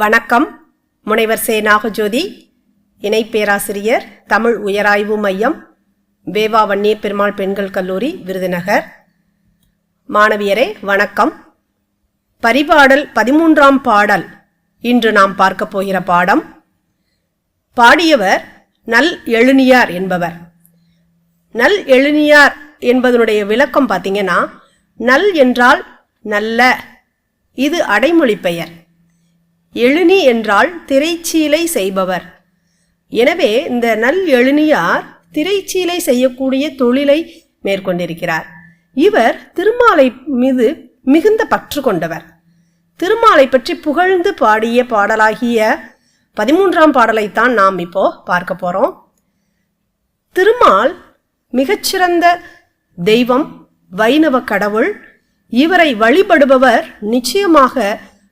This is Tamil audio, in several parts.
வணக்கம். முனைவர் சே நாகஜோதி இணை பேராசிரியர் தமிழ் உயராய்வு மையம் வேவா வன்னிய பெருமாள் பெண்கள் கல்லூரி விருதுநகர். மாணவியரே வணக்கம். பரிபாடல் பதிமூன்றாம் பாடல். இன்று நாம் பார்க்க போகிற பாடம் பாடியவர் நல் எழுநியார் என்பவர். நல் எழுநியார் என்பதனுடைய விளக்கம் பார்த்தீங்கன்னா நல் என்றால் நல்ல இது அடைமொழி பெயர். எழுனி என்றால் திரைச்சீலை செய்பவர். எனவே இந்த நல் எழுனியார் திரைச்சீலை செய்யக்கூடிய தொழிலை மேற்கொண்டிருக்கிறார். இவர் திருமாலை மீது மிகுந்த பற்று கொண்டவர். திருமாலை பற்றி புகழ்ந்து பாடிய பாடலாகிய பதிமூன்றாம் பாடலைத்தான் நாம் இப்போ பார்க்க போறோம். திருமால் மிகச்சிறந்த தெய்வம் வைணவ கடவுள் இவரை வழிபடுபவர் நிச்சயமாக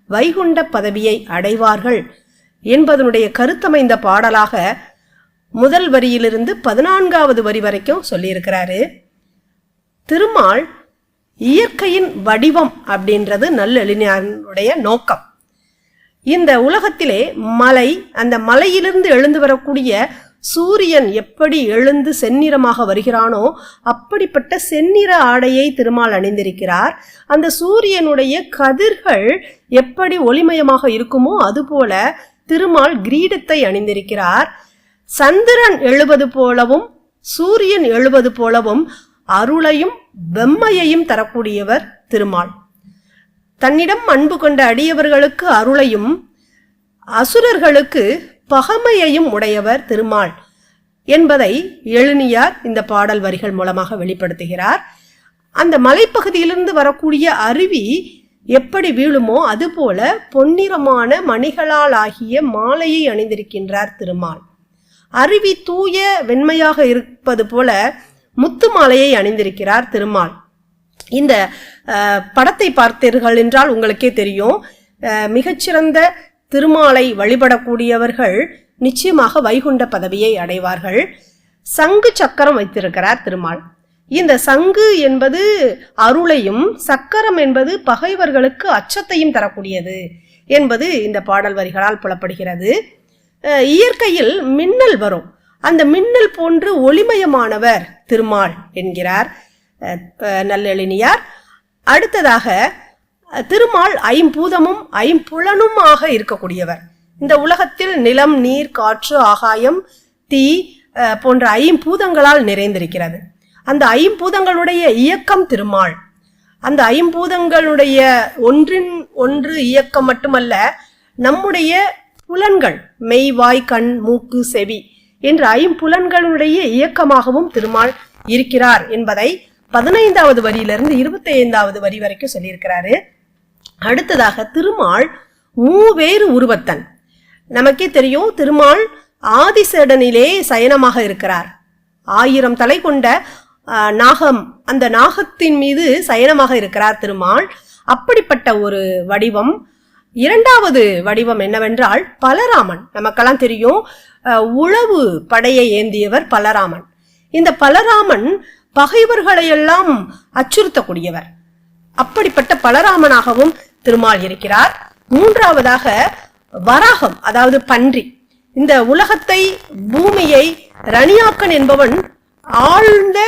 வைகுண்ட பதவியை அடைவார்கள் என்பதனுடைய கருத்தமைந்த பாடலாக முதல் வரியிலிருந்து பதினான்காவது வரி வரைக்கும் சொல்லியிருக்கிறாரு. திருமால் இயற்கையின் வடிவம் அப்படின்றது நல்லெளிஞனுடைய நோக்கம். இந்த உலகத்திலே மலை அந்த மலையிலிருந்து எழுந்து வரக்கூடிய சூரியன் எப்படி எழுந்து செந்நிறமாக வருகிறானோ அப்படிப்பட்ட செந்நிற ஆடையை திருமால் அணிந்திருக்கிறார். அந்த சூரியனுடைய கதிர்கள் எப்படி ஒளிமயமாக இருக்குமோ அதுபோல திருமால் கிரீடத்தை அணிந்திருக்கிறார். சந்திரன் எழுவது போலவும் சூரியன் எழுவது போலவும் அருளையும் வெம்மையையும் தரக்கூடியவர் திருமால். தன்னிடம் அன்பு கொண்ட அடியவர்களுக்கு அருளையும் அசுரர்களுக்கு பகமையையும் உடையவர் திருமால் என்பதை எழுநியார் இந்த பாடல் வரிகள் மூலமாக வெளிப்படுத்துகிறார். அந்த மலைப்பகுதியிலிருந்து வரக்கூடிய அருவி எப்படி வீழுமோ அதுபோல பொன்னிறமான மணிகளால் ஆகிய மாலையை அணிந்திருக்கின்றார் திருமால். அருவி தூய வெண்மையாக இருப்பது போல முத்து மாலையை அணிந்திருக்கிறார் திருமால். இந்த படத்தை பார்த்தீர்கள் என்றால் உங்களுக்கே தெரியும். மிகச்சிறந்த திருமாலை வழிபடக்கூடியவர்கள் நிச்சயமாக வைகுண்ட பதவியை அடைவார்கள். சங்கு சக்கரம் வைத்திருக்கிறார் திருமால். இந்த சங்கு என்பது அருளையும் சக்கரம் என்பது பகைவர்களுக்கு அச்சத்தையும் தரக்கூடியது என்பது இந்த பாடல் வரிகளால் புலப்படுகிறது. இயற்கையில் மின்னல் வரும். அந்த மின்னல் போன்று ஒளிமயமானவர் திருமால் என்கிறார். நல்லெழினியார் அடுத்ததாக திருமால் ஐம்பூதமும் ஐம்புலனுமாக இருக்கக்கூடியவர். இந்த உலகத்தில் நிலம் நீர் காற்று ஆகாயம் தீ போன்ற ஐம்பூதங்களால் நிறைந்திருக்கிறது. அந்த ஐம்பூதங்களுடைய இயக்கம் திருமால். அந்த ஐம்பூதங்களுடைய ஒன்றின் ஒன்று இயக்கம் மட்டுமல்ல நம்முடைய புலன்கள் மெய் வாய் கண் மூக்கு செவி என்ற ஐம்புலன்களுடைய இயக்கமாகவும் திருமால் இருக்கிறார் என்பதை பதினைந்தாவது வரியிலிருந்து இருபத்தி ஐந்தாவது வரி வரைக்கும் சொல்லியிருக்கிறாரு. அடுத்ததாக திருமால் மூவேறு உருவத்தன். நமக்கே தெரியும் திருமால் ஆதிசேடனிலே சயனமாக இருக்கிறார். ஆயிரம் தலை கொண்ட நாகம் அந்த நாகத்தின் மீது சயனமாக இருக்கிறார் திருமால். அப்படிப்பட்ட ஒரு வடிவம். இரண்டாவது வடிவம் என்னவென்றால் பலராமன். நமக்கெல்லாம் தெரியும் உளவு படையை ஏந்தியவர் பலராமன். இந்த பலராமன் பகைவர்களையெல்லாம் அச்சுறுத்தக்கூடியவர். அப்படிப்பட்ட பலராமனாகவும் திருமால் இருக்கிறார். மூன்றாவதாக வராகம் அதாவது பன்றி. இந்த உலகத்தை பூமியை ரணியாக்கன் என்பவன் ஆழ்ந்த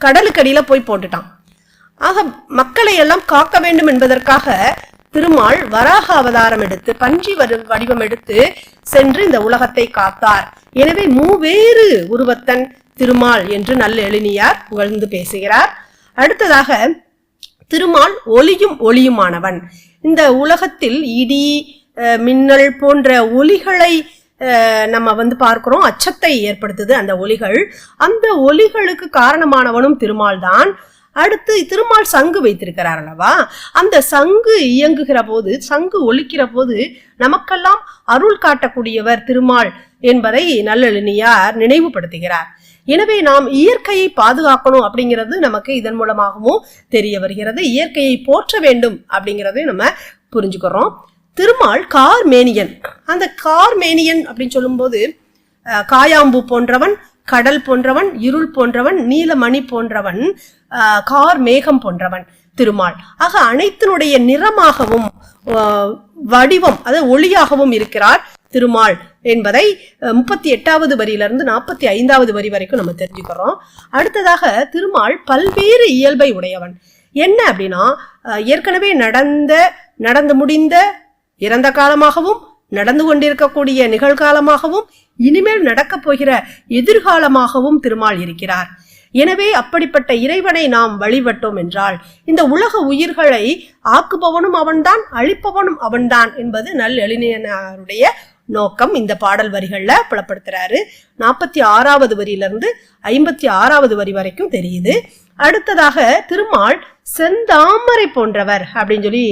கடலுக்கடியில போய் போட்டுட்டான். ஆக மக்களை எல்லாம் காக்க வேண்டும் என்பதற்காக திருமால் வராக அவதாரம் எடுத்து பன்றி வரு வடிவம் எடுத்து சென்று இந்த உலகத்தை காத்தார். எனவே மூவேறு உருவத்தன் திருமால் என்று நல்ல எழுநியார் புகழ்ந்து பேசுகிறார். அடுத்ததாக திருமால் ஒளியும் ஒளியுமானவன். இந்த உலகத்தில் இடி மின்னல் போன்ற ஒலிகளை நம்ம வந்து பார்க்கிறோம். அச்சத்தை ஏற்படுத்துது அந்த ஒலிகள். அந்த ஒலிகளுக்கு காரணமானவனும் திருமால் தான் அடுத்து திருமால் சங்கு வைத்திருக்கிறார் அல்லவா? அந்த சங்கு இயங்குகிற போது சங்கு ஒலிக்கிற போது நமக்கெல்லாம் அருள் காட்டக்கூடியவர் திருமால் என்பதை நல்லெழினியார் நினைவுபடுத்துகிறார். எனவே நாம் இயற்கையை பாதுகாக்கணும் அப்படிங்கிறது நமக்கு இதன் மூலமாகவும் தெரிய வருகிறது. இயற்கையை போற்ற வேண்டும் அப்படிங்கிறதையும் நம்ம புரிஞ்சுக்கிறோம். திருமால் கார்மேனியன். அந்த கார்மேனியன் அப்படின்னு சொல்லும்போது அஹ், காயாம்பு போன்றவன் கடல் போன்றவன் இருள் போன்றவன் நீலமணி போன்றவன் கார் மேகம் போன்றவன் திருமால். ஆக அனைத்தினுடைய நிறமாகவும் வடிவம் அதாவது ஒளியாகவும் இருக்கிறார். திருமால் என்பதை முப்பத்தி எட்டாவது வரியிலிருந்து நாற்பத்தி ஐந்தாவது வரி வரைக்கும் நம்ம தெரிஞ்சுக்கிறோம். அடுத்ததாக திருமால் பல்வேறு இயல்பை உடையவன். என்ன அப்படின்னா ஏற்கனவே நடந்த நடந்து முடிந்த இறந்த காலமாகவும் நடந்து கொண்டிருக்கக்கூடிய நிகழ்காலமாகவும் இனிமேல் நடக்கப் போகிற எதிர்காலமாகவும் திருமால் இருக்கிறார். எனவே அப்படிப்பட்ட இறைவனை நாம் வழிபட்டோம் என்றால் இந்த உலக உயிர்களை ஆக்குபவனும் அவன்தான் அழிப்பவனும் அவன்தான் என்பது நல் எளினியனாருடைய நோக்கம் இந்த பாடல் வரிகளில் புலப்படுத்துறாரு. நாற்பத்தி ஆறாவது வரியிலிருந்து ஐம்பத்தி ஆறாவது வரி வரைக்கும் தெரியுது. அடுத்ததாக திருமால் செந்தாமரை போன்றவர் அப்படின்னு சொல்லி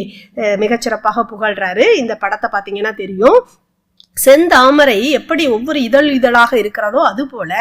மிகச்சிறப்பாக புகழ்றாரு. இந்த படத்தை பார்த்தீங்கன்னா தெரியும். செந்தாமரை எப்படி ஒவ்வொரு இதழ் இதழாக இருக்கிறதோ அதுபோல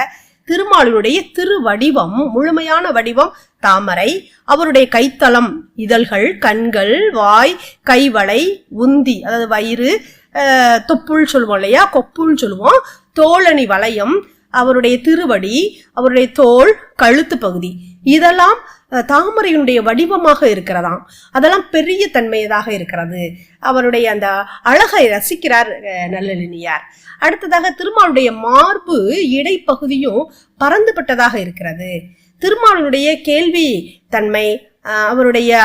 திருமாலினுடைய திருவடிவம் முழுமையான வடிவம் தாமரை. அவருடைய கைத்தளம் இதழ்கள் கண்கள் வாய் கைவளை உந்தி அதாவது வயிறு தொப்புள் சொல்லுவோம் இல்லையா? கொப்புள்னு சொல்லுவோம். தோளணி வளையம் அவருடைய திருவடி அவருடைய தோல் கழுத்து பகுதி. இதெல்லாம் தாமரையினுடைய வடிவமாக இருக்கிறதாம். அதெல்லாம் பெரிய தன்மையதாக இருக்கிறது. அவருடைய அந்த அழகை ரசிக்கிறார் நல்லலினியார். அடுத்ததாக திருமாலுடைய மார்பு இடைப்பகுதியும் பறந்துபட்டதாக இருக்கிறது. திருமாலுடைய கேள்வி தன்மை அவருடைய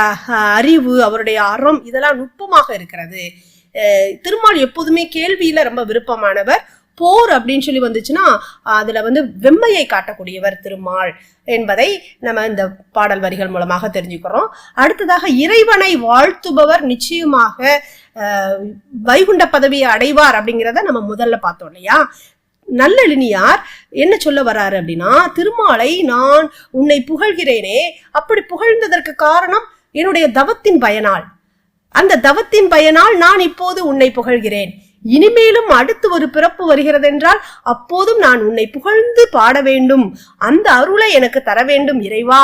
அறிவு அவருடைய அறம் இதெல்லாம் நுட்பமாக இருக்கிறது. திருமால் எப்போதுமே கேள்வியில ரொம்ப விருப்பமானவர். போர் அப்படின்னு சொல்லி வந்துச்சுன்னா அதுல வந்து வெம்மையை காட்டக்கூடியவர் திருமால் என்பதை நம்ம இந்த பாடல் வரிகள் மூலமாக தெரிஞ்சுக்கிறோம். அடுத்ததாக இறைவனை வாழ்த்துபவர் நிச்சயமாக வைகுண்ட பதவியை அடைவார் அப்படிங்கிறத நம்ம முதல்ல பார்த்தோம் இல்லையா? நல்லெழினியார் என்ன சொல்ல வராரு அப்படின்னா திருமாலை நான் உன்னை புகழ்கிறேனே. அப்படி புகழ்ந்ததற்கு காரணம் என்னுடைய தவத்தின் பயனால். அந்த தவத்தின் பயனால் நான் இப்போது உன்னை புகழ்கிறேன். இனிமேலும் அடுத்து ஒரு பிறப்பு வருகிறதென்றால் அப்போதும் நான் உன்னை புகழ்ந்து பாட வேண்டும். அந்த அருளை எனக்கு தர வேண்டும் இறைவா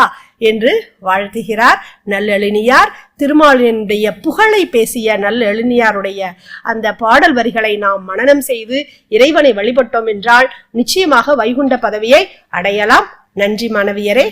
என்று வாழ்த்துகிறார் நல்லெழினியார் திருமாலினுடைய புகழை பேசிய நல்லெழினியாருடைய அந்த பாடல் வரிகளை நாம் மனனம் செய்து இறைவனை வழிபட்டோம் என்றால் நிச்சயமாக வைகுண்ட பதவியை அடையலாம். நன்றி மாணவியரே.